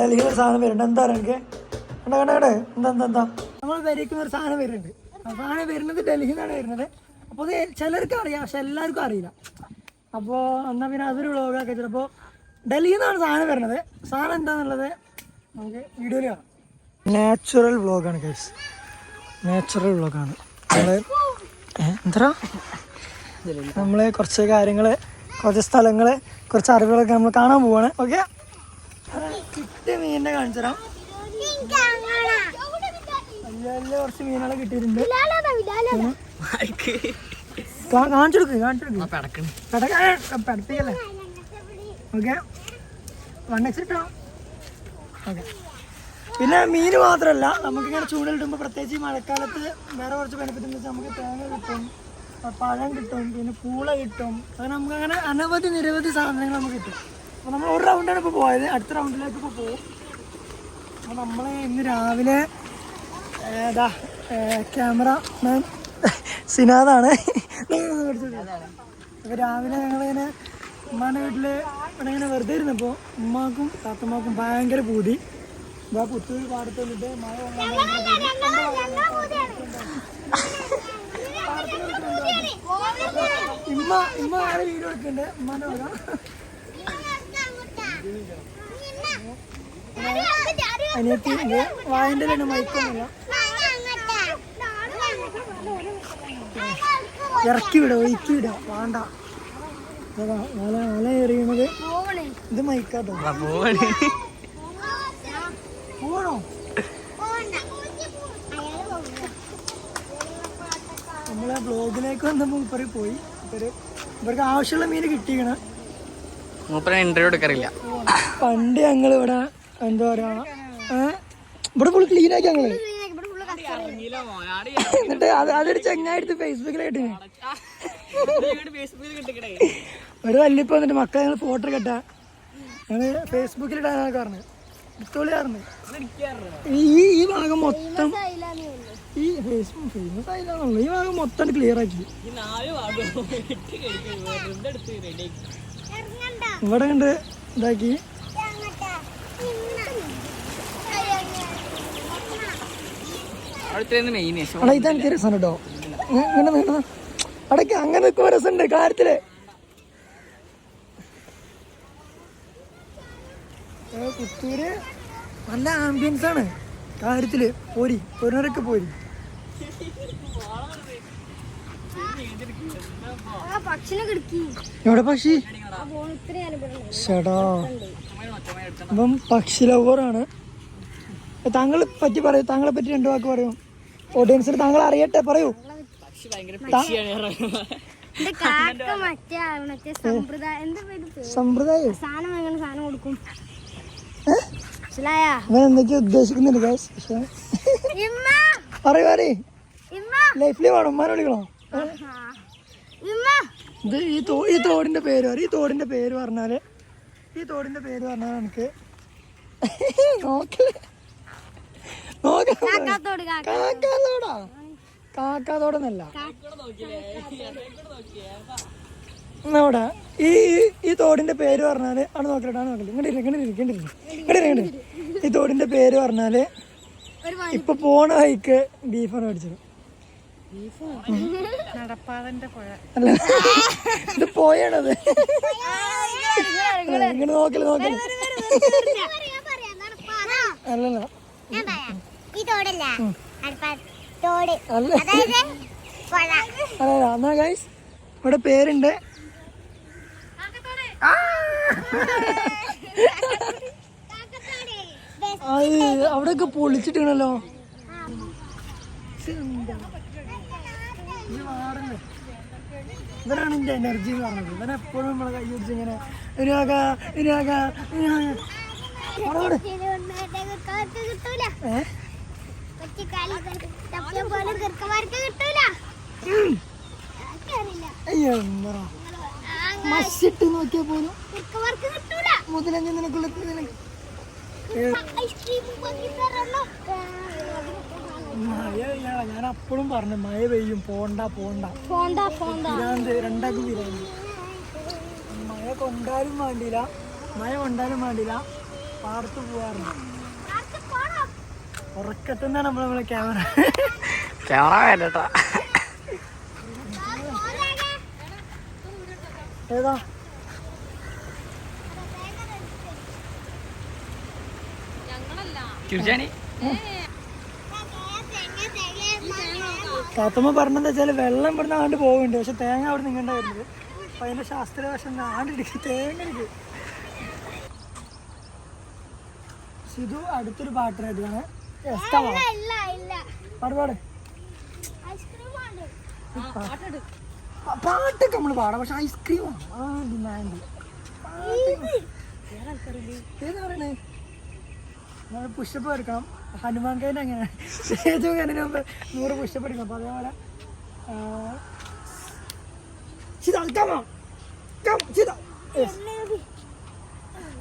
ഡൽഹിയിൽ ഒരു സാധനം വരുന്നുണ്ട്. എന്താ എനിക്ക്? കണ്ട കണ്ട കണ്ടേ? എന്താ എന്താ എന്താ? നമ്മൾ വരയ്ക്കുന്ന ഒരു സാധനം വരുന്നുണ്ട്. ആ സാധനം വരുന്നത് ഡൽഹിയിൽ നിന്നാണ് വരുന്നത്. അപ്പോൾ അത് ചിലർക്ക് അറിയാം പക്ഷെ എല്ലാവർക്കും അറിയില്ല. അപ്പോൾ എന്നാൽ പിന്നെ അതൊരു വ്ളോഗാക്കി ചിലപ്പോൾ ഡൽഹിയിൽ നിന്നാണ് സാധനം വരുന്നത്. സാധനം എന്താണെന്നുള്ളത് നമുക്ക് വീഡിയോയിൽ കാണാം. നാച്ചുറൽ വ്ളോഗാണ് കേസ് നാച്ചുറൽ വ്ളോഗാണ് നമ്മൾ എന്താ നമ്മൾ കുറച്ച് കാര്യങ്ങൾ കുറച്ച് സ്ഥലങ്ങൾ കുറച്ച് അറിവുകളൊക്കെ നമ്മൾ കാണാൻ പോവാണ്. ഓക്കെ കിട്ടിയ മീനിനെ കാണിച്ചു തരാം. വലിയ വലിയ കുറച്ച് മീനുകളെ കിട്ടിയിട്ടുണ്ട്. കാ- കാണിച്ചു കൊടുക്ക് കാണിച്ചു കൊടുക്ക്. പെടക്ക- പെടപ്പിക്കല്ലേ ഓക്കെ. വൺ എക്സ് ഇട്ടോ? ഓക്കെ. പിന്നെ മീൻ മാത്രമല്ല നമുക്കിങ്ങനെ ചൂടിലിടുമ്പോൾ പ്രത്യേകിച്ച് ഈ മഴക്കാലത്ത് വേറെ കുറച്ച് ബെനിഫിറ്റ് എന്ന് വെച്ചാൽ നമുക്ക് തേങ്ങ കിട്ടും പഴം കിട്ടും പിന്നെ പൂള കിട്ടും. അങ്ങനെ നമുക്ക് അങ്ങനെ അനവധി നിരവധി സാധനങ്ങൾ നമുക്ക് കിട്ടും. അപ്പോൾ നമ്മൾ ഒരു റൗണ്ടാണ് ഇപ്പോൾ പോയത്. അടുത്ത റൗണ്ടിലേക്ക് ഇപ്പോൾ പോകും അപ്പോൾ നമ്മൾ ഇന്ന് രാവിലെ ഏതാ ക്യാമറ മാൻ സിനാദാണ്. അപ്പോൾ രാവിലെ ഞങ്ങളിങ്ങനെ ഉമ്മാന്റെ വീട്ടിൽ ഇങ്ങനെ വെറുതെ ഇരുന്നപ്പോൾ ഉമ്മാക്കും താത്തമ്മാക്കും ഭയങ്കര പൂതി. ഇതാ പുത്തൂർ പാടത്ത് വന്നിട്ട് മഴ ഇമ്മ ഇമ്മ ആരെ വീഡിയോ എടുക്കുന്നുണ്ട് ഉമ്മാന്റെ വക അനിയത്തി വായന്റെ തന്നെ മയക്കൊന്നുമില്ല ഇറക്കി വിടോ ഒഴുക്കി വിട വേണ്ട വല വല എറിയണത് ഇത് മയക്കാട്ടോ പോണോ? നമ്മളെ ബ്ലോഗിലേക്ക് വന്നപ്പോൾ ഇപ്പറി പോയി. ഇവർ ഇവർക്ക് ആവശ്യമുള്ള മീൻ കിട്ടിയാണ് മൂപ്പര ഇന്റർവ്യൂ എടുക്കാറില്ല. പണ്ട് ഞങ്ങൾ ഇവിടെ എന്താ പറയാ? ഇവിടെ ഫുൾ ക്ലീൻ ആക്കി ഞങ്ങൾ. എന്നിട്ട് അത് അതൊരു ചെങ്ങായിട്ട് ഫേസ്ബുക്കിലായിട്ട് ഒരു വല്ലിപ്പോ എന്നിട്ട് മക്കളെ ഞങ്ങൾ ഫോട്ടോ കെട്ടാ ഞങ്ങൾ ഫേസ്ബുക്കിൽ കാരണം പറഞ്ഞു എടുത്തോളി പറഞ്ഞു ഈ ഈ ഭാഗം മൊത്തം ഈ ഫേസ്ബുക്ക് ഫേമസ് ആയില്ലാന്നുള്ളു. ഈ ഭാഗം മൊത്തം ക്ലിയർ ആക്കി. ഇവിടെ കണ്ട് ഇതാക്കി. അവിടെ ഇതാണ് എനിക്ക് രസം. കേട്ടോ. ഇങ്ങനെ അടക്ക് അടയ്ക്ക് അങ്ങനെ നിൽക്കുമ്പോ രസമുണ്ട് കാര്യത്തിൽ. പുത്തൂര് നല്ല ആംബിയൻസ് ആണ്. കാര്യത്തിൽ പോരി പോരിനൊക്കെ പോരി. എവിടെ പക്ഷി? ചേടാ. അപ്പം പക്ഷി ലവറാണ് താങ്കളെ പറ്റി പറയൂ. താങ്കളെ പറ്റി രണ്ടു വാക്ക് പറയൂ. ഓഡിയൻസിന് താങ്കൾ അറിയട്ടെ പറയൂ. സമ്പ്രദായം. എന്തൊക്കെയോ ഉദ്ദേശിക്കുന്നുണ്ട് പറയൂ പറയൂ. ഇമ്മ! ലൈഫിൽ വേണം ഉമ്മാനെ വിളിക്കണോ? ഇത് ഈ തോ ഈ തോടിന്റെ പേര് പറയും ഈ തോടിന്റെ പേര് പറഞ്ഞാൽ ഈ തോടിന്റെ പേര് പറഞ്ഞാൽ എനിക്ക് നോക്കൽ. കാക്കാതോടാ കാക്കാതോടെന്നല്ല അവിടെ ഈ ഈ- തോടിന്റെ പേര് പറഞ്ഞാൽ ആണ് നോക്കലട്ടാ നോക്കൽ. ഇങ്ങോട്ട് ഇങ്ങോട്ട് ഇങ്ങോട്ട് ഇങ്ങോട്ട് ഇങ്ങോട്ട് ഈ തോടിന്റെ പേര് പറഞ്ഞാൽ ഇപ്പൊ പോണ ഹൈക്ക് ബീഫാണ് മേടിച്ചത്. അല്ല. ഇത് പോയാണത്. ഇങ്ങനെ നോക്കൽ നോക്കൽ അല്ലല്ല. അല്ലല്ല എന്നാ ഗൈസ് ഇവിടെ പേരുണ്ട്. അത് അവിടെയൊക്കെ പൊളിച്ചിട്ടാണല്ലോ ഇവരാണ് എന്റെ എനർജി എന്ന് പറഞ്ഞത്. ഇവൻ എപ്പോഴും നമ്മളെ കൈ പിടിച്ച് ഇങ്ങനെ എന്താ മഷിട്ട് നോക്കിയാ പോലും മുതലഞ്ഞ് നിനക്കുള്ള നിനക്ക് ഐസ്ക്രീം മഴ ഞാൻ അപ്പോഴും പറഞ്ഞു മഴ പെയ്യും പോണ്ട പോണ്ട. പോണ്ട പോണ്ട. രണ്ടാക്കും മഴ കൊണ്ടാലും വേണ്ടില്ല മഴ കൊണ്ടാലും വേണ്ടില്ല പാടത്ത് പോവാറുണ്ട്. ഉറക്കത്തുനിന്നാണ് നമ്മൾ നമ്മളെ ക്യാമറ. ക്യാമറ വേണ്ടട്ടാ. ഏതാ? തിരിച്ചാണി കാത്തമ്മ പറഞ്ഞെന്താ വെച്ചാൽ വെള്ളം ഇവിടുന്ന് ആണ്ട് പോകുന്നുണ്ട് പക്ഷെ തേങ്ങ അവിടെ നിങ്ങണ്ട വരുന്നത്. അപ്പൊ അതിന്റെ ശാസ്ത്രവശം ആണ്ടിടിക്കും തേങ്ങ സിധു അടുത്തൊരു പാട്ട് റെഡിയാണ് ഇല്ല ഇല്ല പാട് പാട്. ഐസ്ക്രീം ആണ് ആ, പാട്ടൊക്കെ നമ്മൾ പാടാം. പക്ഷെ ഐസ്ക്രീം ആ ഡിമാൻഡ്. ഏതാ പറയണേ? നമ്മൾ പുഷപ്പ് എടുക്കണം. ഹനുമാൻ കൈന്റെ അങ്ങനെ. സേതു കണ്ണിന് മുമ്പ് നൂറ് പുഷപ്പ് എടുക്കണം. അപ്പോൾ അതേപോലെ.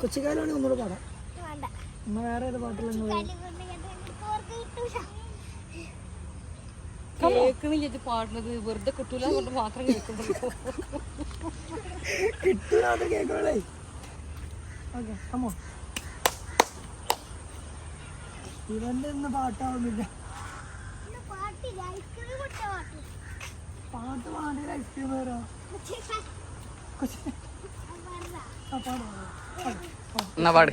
കൊച്ചിക്കാലാണെങ്കിൽ ഒന്നുകൂടെ പാടാം. നമ്മൾ നമ്മ വേറെ ഏത് പാട്ടിലൊന്നും കേൾക്കണില്ല പാടുന്നത്. വെറുതെ കിട്ടൂല കൊണ്ട് മാത്രം കേൾക്കുന്നുള്ളൂ. കിട്ടൂലാത്ത കേക്കുകളേ ഓക്കെ അമ്മോ ഇവന്റെ ഇന്ന് പാട്ടാവുന്നില്ല പാട്ട്. പാടിയ ഐസ്ക്രീം വരാ എന്നാ പാട്.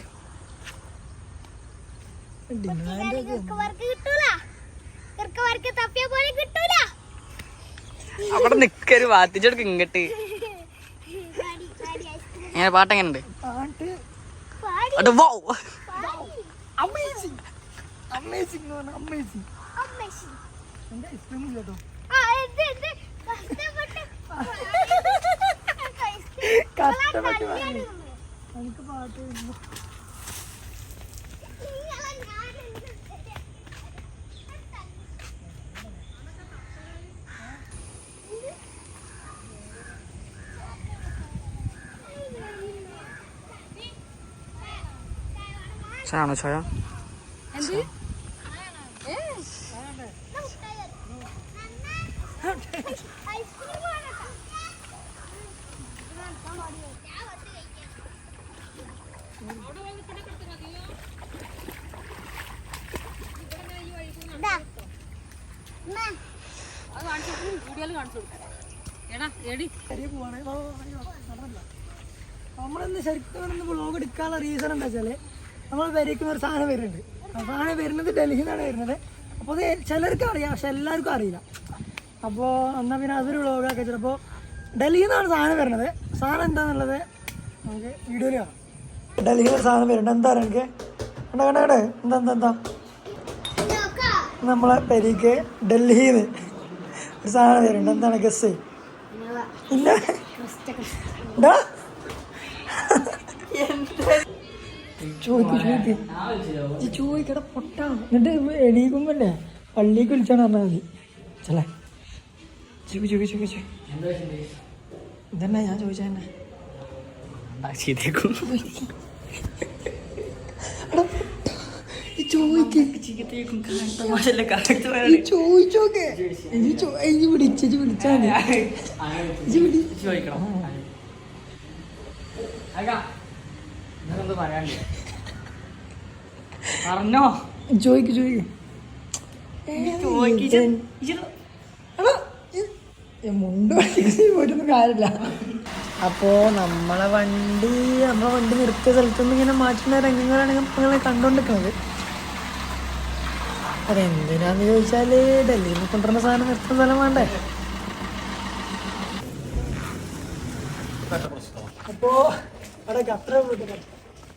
അവിടെ നിക്കൊരു വാത്തിച്ചെടുക്ക ഇങ്ങട്ട്. ഇങ്ങനെ പാട്ട് എങ്ങനെ ഉണ്ട് പാട്ട് അമേസിങ് എന്ന് പറഞ്ഞാൽ അമ്മേശി എന്റെ ഐസ്ക്രീം ഇല്ല കേട്ടോ. എന്ത് എന്ത്? കഷ്ടപ്പെട്ട്. എനിക്ക് പാട്ട് ഇല്ല. ചാണോ ചോയ? ഐസ്ക്രീം ആണ് നമ്മളിന്ന് ശരിക്കും ബ്ലോഗ് എടുക്കാനുള്ള റീസൺ എന്താ വെച്ചാൽ നമ്മൾ വരയ്ക്കുന്ന ഒരു സാധനം വരുന്നുണ്ട്. സാധനം വരുന്നത് ഡൽഹിയിൽ നിന്നാണ് വരുന്നത്. അപ്പോൾ അത് ചിലർക്ക് അറിയാം പക്ഷെ എല്ലാവർക്കും അറിയില്ല. അപ്പോൾ എന്നാൽ പിന്നെ അതൊരു വ്ളോഗാക്കി ചിലപ്പോൾ ഡൽഹിയിൽ നിന്നാണ് സാധനം വരുന്നത്. സാധനം എന്താണെന്നുള്ളത് നമുക്ക് വീഡിയോയിൽ കാണാം. ഡൽഹിയിൽ ഒരു സാധനം വരുന്നുണ്ട്. എന്താ പറയുക കണ്ട കണ്ട കണ്ടേ? എന്താ എന്താ എന്താ? നമ്മളെ പെരിക്ക് ഡൽഹിയിൽ നിന്ന് ഒരു സാധനം വരുന്നുണ്ട്. എന്താണ് ഗസ് ഇല്ല. ചോദിക്കട പൊട്ടാണ്. എന്നിട്ട് എണീക്കുമ്പല്ലേ പള്ളിക്ക് വിളിച്ചാണ് പറഞ്ഞാൽ മതി. ചെല്ലേ ചോദിക്ക് ചോദിക്ക് ചോദിക്ക് ചോദിക്ക് ഇതന്നെ ഞാൻ ചോദിച്ചാ തന്നെ ചോദിക്ക് ചോദിച്ചോക്കെ വിളിച്ച് വിളിച്ചാ ചോദിക്കണം പറഞ്ഞോ ചോദിക്ക് ചോദിക്ക് ഈ മുണ്ട് പോയിട്ടൊന്നും കാര്യമില്ല. അപ്പോ നമ്മളെ വണ്ടി നമ്മളെ വണ്ടി നിർത്തിയ സ്ഥലത്തുനിന്ന് ഇങ്ങനെ മാറ്റുന്ന രംഗങ്ങളാണ് നിങ്ങളെ കണ്ടുകൊണ്ടിരിക്കുന്നത്. അതെന്തിനാന്ന് ചോദിച്ചാൽ ഡൽഹിയിൽ നിന്ന് കൊണ്ടുവരുന്ന സാധനം നിർത്തുന്ന സ്ഥലം വേണ്ടേ? അപ്പോ അവിടെ അത്ര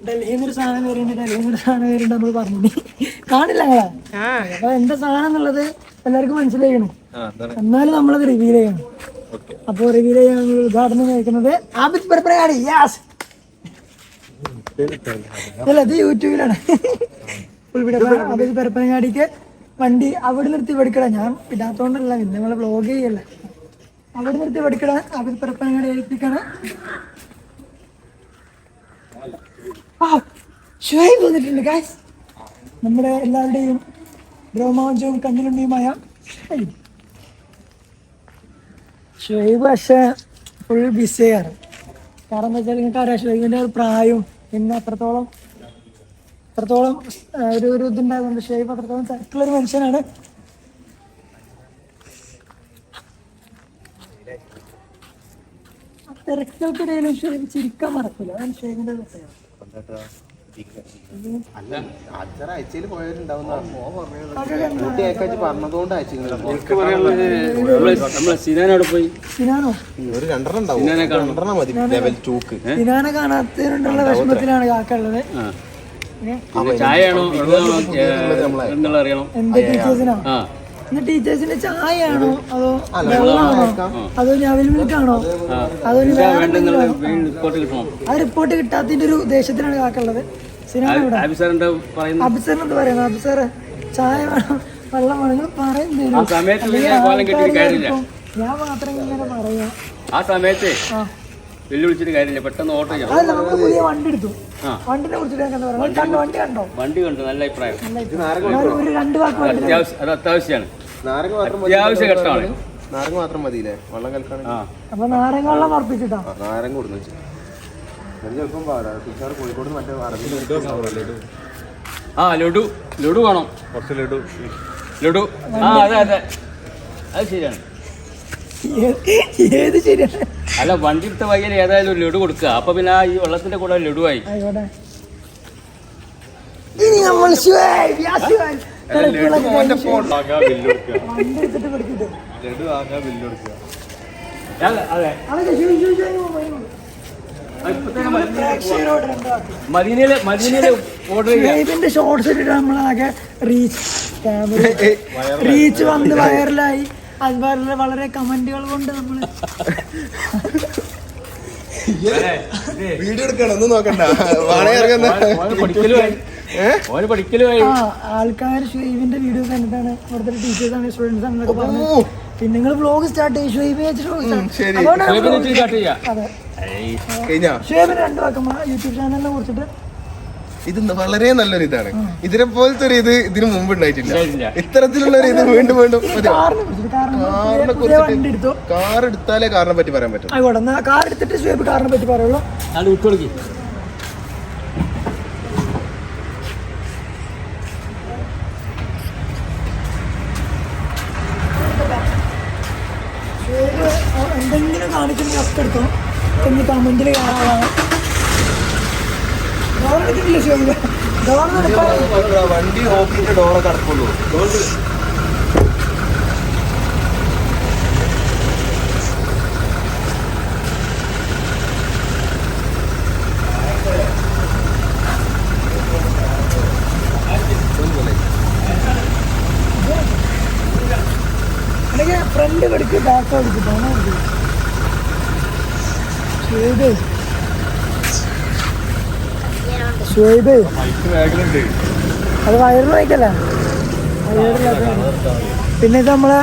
ഡൽഹിയിൽ നിന്ന് ഒരു സാധനം വരുന്നുണ്ട് ഡൽഹിയിൽ നിന്ന് ഒരു സാധനം വരുന്നുണ്ട് നമ്മൾ പറഞ്ഞു. കാണില്ല ഞങ്ങളെ. അപ്പൊ എന്താ സാധനം എന്നുള്ളത് എല്ലാവർക്കും മനസ്സിലാക്കണം എന്നാലും നമ്മളത് റിവീൽ ചെയ്യണം. അപ്പോൾ റിവീൽ ചെയ്യാൻ ഉദ്ഘാടനം കഴിക്കുന്നത് ആബിദ് പരപ്പരയാടി യാസ് അല്ല ഇത് യൂട്യൂബിലാണ്. ആബിദ് പരപ്പനങ്ങാടിക്ക് വണ്ടി അവിടെ നിർത്തി പഠിക്കട ഞാൻ ഇടാത്തോണ്ടല്ല പിന്നെ നമ്മളെ വ്ളോഗ് ചെയ്യല്ലേ. അവിടെ നിർത്തി പഠിക്കട ആബിദ് പരപ്പനങ്ങാടി ഏൽപ്പിക്കാണ്. ആ ഷുഹൈബ് വന്നിട്ടുണ്ട് ഗായ്സ് നമ്മുടെ എല്ലാവരുടെയും രോമാഞ്ചവും കണ്ണിലുണ്ണിയുമായ ഷുഹൈബ്. ഷുഹൈബ് പക്ഷേ ഫുൾ ബിസിയാണ് കാരണം എന്താ വെച്ചാൽ നിങ്ങൾക്ക് അറിയാം ഷുഹൈബിന്റെ ഒരു പ്രായവും പിന്നെ അത്രത്തോളം അത്രത്തോളം ഒരു ഒരു ഇതുണ്ടായതുകൊണ്ട് ഷുഹൈബ് അത്രത്തോളം തരത്തിലൊരു മനുഷ്യനാണ്. തിരക്കുകൾക്കിടയിലും ഷുഹൈബ് ചിരിക്കാൻ മറക്കില്ല അതാണ് ഷുഹൈബിന്റെ പ്രത്യേകത. അല്ല അച്ഛൻ അതൊക്കെ എന്താ? കുട്ടി അയക്കാച്ച് പറഞ്ഞതുകൊണ്ട് സിനാനോട് പോയി. സിനാനോ? ഒരു രണ്ടെണ്ണം ഉണ്ടാവും. രണ്ടെണ്ണം മതി. ലെവൽ ചൂക്ക് സിനാനെ കാണാത്തതിനുള്ള വിഷമത്തിലാണ് കാക്കുള്ളത് ആ. ആണോ അറിയണം. ടീച്ചേഴ്സിന്റെ ചായയാണോ? അതോ വെള്ളമാണോ? അതോ ഞവൽ മിൽക്കാണോ അതോ ഇനി വേറെ എന്തെങ്കിലും ആണോ? ആ റിപ്പോർട്ട് കിട്ടാത്തതിന്റെ ഒരു ദേഷ്യത്തിനാണ് കാക്കുള്ളത് ഇവിടെ ആബിസാറിന്റെ പറയുന്ന എന്ത് പറയുന്നത്? ചായ വേണം വെള്ളം വേണം നിങ്ങൾ പറയുന്നേരും ആ സമയത്ത് പിന്നെ കോലം കെട്ടിയിട്ട് കാര്യമില്ല. ഞാൻ മാത്രം ഇങ്ങനെ പറയാം. ആ സമയത്ത് ആ. വെല്ലുവിളിച്ചിട്ട് കാര്യമില്ല. പെട്ടെന്ന് ഓട്ടോ ചെയ്യണം അത് നമ്മൾ പുതിയ വണ്ടി എടുത്തു. ആ. വണ്ടിനെ കുറിച്ചിട്ട് ഞങ്ങൾക്ക് എന്താ പറയുക കണ്ടോ. വണ്ടി കണ്ടോ? വണ്ടി കണ്ടു. നല്ല അഭിപ്രായം. ഞാൻ ഒരു രണ്ട് വാക്ക് വണ്ടി അത്യാവശ്യം അത് അത്യാവശ്യമാണ്. നാരങ്ങ മാത്രം മതി. അത്യാവശ്യ ഘട്ടമാണ് നാരങ്ങ മാത്രം മതിയില്ലേ? വെള്ളം കലക്കാണെങ്കിൽ അപ്പൊ നാരങ്ങ വെള്ളം ഉറപ്പിച്ചിട്ടാ ആ, നാരങ്ങ കൊടുന്നു വെച്ചു ചിലപ്പം ടീച്ചർ കോഴിക്കോട് മറ്റേ ആ ലഡു. ലഡു വേണം. കുറച്ച് ലഡു. ലഡു. ആ അതെ അതെ. അത് ശരിയാണ്. ഏത് ശരിയാണ്? അല്ല വണ്ടി എടുത്ത വയ്യൽ ഏതായാലും ലഡു കൊടുക്കുക. അപ്പൊ പിന്നെ ആ ഈ വെള്ളത്തിന്റെ കൂടെ ലഡു ആയി. ഇനി നമ്മൾ ശിവായ്, മദീനയിൽ മദീനയിൽ ഓർഡർ ചെയ്യാം. ഇതിന്റെ ഷോർട്സ് ഇട്ടിട്ട് നമ്മളാകെ റീച്ച് ക്യാമറ റീച്ച് വന്ന് വൈറലായി അതുപോലെ വളരെ കമന്റുകൾ കൊണ്ട് നമ്മൾ. വീഡിയോ എടുക്കണം ഒന്നും നോക്കണ്ട. വാണേ ഇറങ്ങുന്ന. ഓന് ആൾക്കാർ ഷുഹൈബിന്റെ വീഡിയോ കണ്ടിട്ടാണ് ഇവിടുത്തെ ടീച്ചേഴ്സ് ആണ് സ്റ്റുഡൻസ് ആണെന്നൊക്കെ പറഞ്ഞു. പിന്നെ നിങ്ങൾ വ്ലോഗ് സ്റ്റാർട്ട് ചെയ്യും ഷുഹൈബ് ഷുഹൈബിനെ രണ്ട് വാക്കും യൂട്യൂബ് ചാനലിനെ കുറിച്ചിട്ട്. ഇത് വളരെ നല്ലൊരു ഇതാണ്. ഇതിനെ പോലത്തെ ഒരു ഇത് ഇതിനു മുമ്പ് ഉണ്ടായിട്ടില്ല. ഇത്തരത്തിലുള്ള ഒരു ഇത് വീണ്ടും വീണ്ടും. കാറിനെ കാർ എടുത്താലേ കാറിനെ പറ്റി പറയാൻ പറ്റും. കാർ എടുത്തിട്ട് കാറിനെ പറ്റി പറയുള്ളൂ അത് വിട്ടുകൊടുക്കി ഷുഹൈബ് എന്തെങ്കിലും കാണിക്കുന്ന ഒക്കെ എടുത്തോ എന്ന് കമന്റിൽ കാണാനാണ് ഡോർ എടുത്തിട്ടില്ല ഷുഹൈബ് ഡോർ എടുക്കാൻ വണ്ടി ഓഫീസിന്റെ ഡോറൊക്കെ കടക്കുള്ളൂ ഫ്രണ്ട് പഠിക്കും ബാക്ക് പഠിക്കും അങ്ങനെ ഷുഹൈബ് അത് വയറ് വായിക്കല്ല പിന്നെ ഇത് നമ്മളെ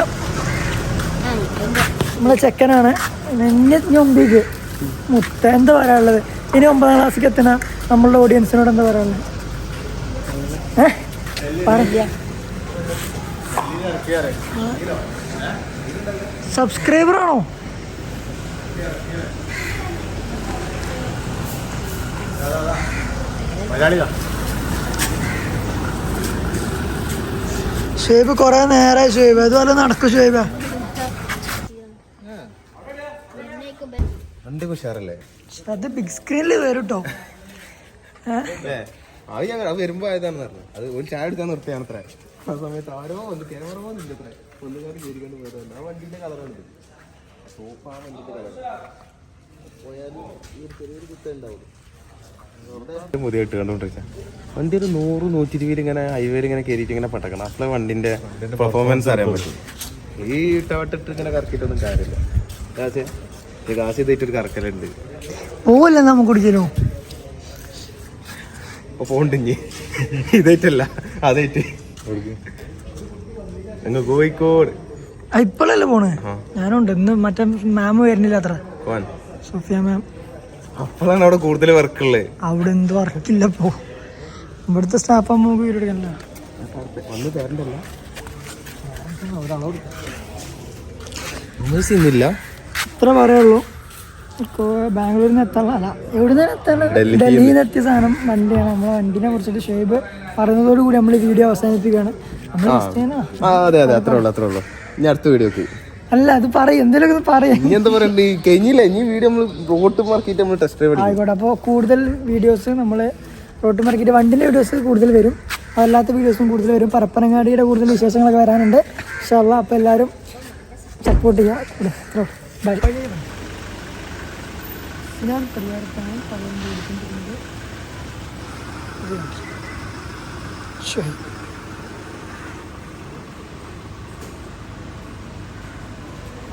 നമ്മളെ ചെക്കനാണ്. നെഞ്ഞ ഞൊമ്പിക്ക് മുത്ത എന്താ പറയാനുള്ളത്? ഇനി ഒമ്പതാം ക്ലാസ്സിൽ എത്തുന്ന നമ്മളുടെ ഓഡിയൻസിനോട് എന്താ പറയാനുള്ളത്? ഏഹ് പറയാ. സബ്സ്ക്രൈബർ ആണോ? ഷുഹൈബ് കുറെ നേരെ ഷുഹൈബ് അതുപോലെ നടക്കും ഷുഹൈബ് അത് ബിഗ് സ്ക്രീനിൽ വരും കേട്ടോ ഏ? അത് ഞങ്ങൾ അത് വരുമ്പോ ആയതാണെന്ന് പറഞ്ഞു അത് ഒരു ചായ എടുക്കാൻ നിർത്തിയാണ് അത്ര ആ സമയത്ത് ആരോ വന്ന് അത്ര ഒന്നുകാർ പോയതാണ് ആ വണ്ടിന്റെ കളറാണ് സോഫ വണ്ടിന്റെ കളർ പോയാലും ഈ ഒരു ചെറിയൊരു കുത്ത ഉണ്ടാവുള്ളൂ മുതിയായിട്ട് കണ്ടോണ്ടിരിച്ച വണ്ടി ഒരു നൂറ് നൂറ്റി ഇരുപതിൽ ഇങ്ങനെ ഹൈവേയിൽ ഇങ്ങനെ കയറിയിട്ട് ഇങ്ങനെ പട്ടക്കണം അപ്പോഴേ വണ്ടിന്റെ പെർഫോമൻസ് അറിയാൻ പറ്റും. ഈ ഇട്ടവട്ടിട്ട് ഇങ്ങനെ കറക്കിട്ടൊന്നും കാര്യമില്ല. കാശ്? കാശ് ചെയ്തിട്ടൊരു കറക്കലുണ്ട്. പോവല്ല നമുക്ക് കുടിക്കലോ? അപ്പൊ പോണ്ടിഞ്ഞി ഇതായിട്ടല്ല അതായിട്ട്. അങ്ങ് കോഴിക്കോട്. ഇപ്പോഴല്ലേ പോണേ? ഞാനുണ്ട്. ഇന്ന് മറ്റേ മാം വരുന്നില്ല അത്ര. സുഫിയ മാം. അപ്പോഴാണ് അവിടെ കൂടുതൽ വർക്ക് ഉള്ളത്. അവിടെ എന്ത് വർക്കില്ല പോ ഇവിടുത്തെ സ്റ്റാഫ് അമ്മ തരണ്ടല്ല. മ്യൂസിയം ഇല്ല ഇത്ര പറയുള്ളൂ ബാംഗ്ലൂരിൽ നിന്ന് എത്താനുള്ള അല്ല എവിടുന്ന് എത്താനുള്ള ഡൽഹിയിൽ നിന്ന് എത്തിയ സാധനം വണ്ടിയാണ്. നമ്മളെ വണ്ടിനെ കുറിച്ചിട്ട് ഷേബ് പറയുന്നതോടുകൂടി നമ്മൾ വീഡിയോ അവസാനിപ്പിക്കുകയാണ്. നമ്മൾ? അതെ അതെ അത്രേ ഉള്ളൂ അത്രേ ഉള്ളൂ. ഇനി അടുത്ത വീഡിയോക്ക് അല്ല അത് പറയും എന്തെങ്കിലും പറയാം? ഇനി എന്താ പറയണ്ടേ കഴിഞ്ഞില്ല? ഇനി വീഡിയോ നമ്മൾ റോട്ട് മാർക്കിട്ട് നമ്മൾ ടെസ്റ്റ് ഡ്രൈവ് ആയിക്കോട്ടെ അപ്പോൾ കൂടുതൽ വീഡിയോസ് നമ്മൾ റോട്ട് മാർക്കറ്റ് വണ്ടിന്റെ വീഡിയോസ് കൂടുതൽ വരും. അതല്ലാത്ത വീഡിയോസും കൂടുതൽ വരും. പരപ്പനങ്ങാടിയുടെ കൂടുതൽ വിശേഷങ്ങളൊക്കെ വരാനുണ്ട്. ഇൻഷാല്ല അപ്പോൾ എല്ലാവരും സപ്പോർട്ട് ചെയ്യുക ബൈ ഞാൻ പരിഹാരത്താണ് പലരും കൊടുത്തിട്ടുണ്ട് ശരി.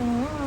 Mm-hmm.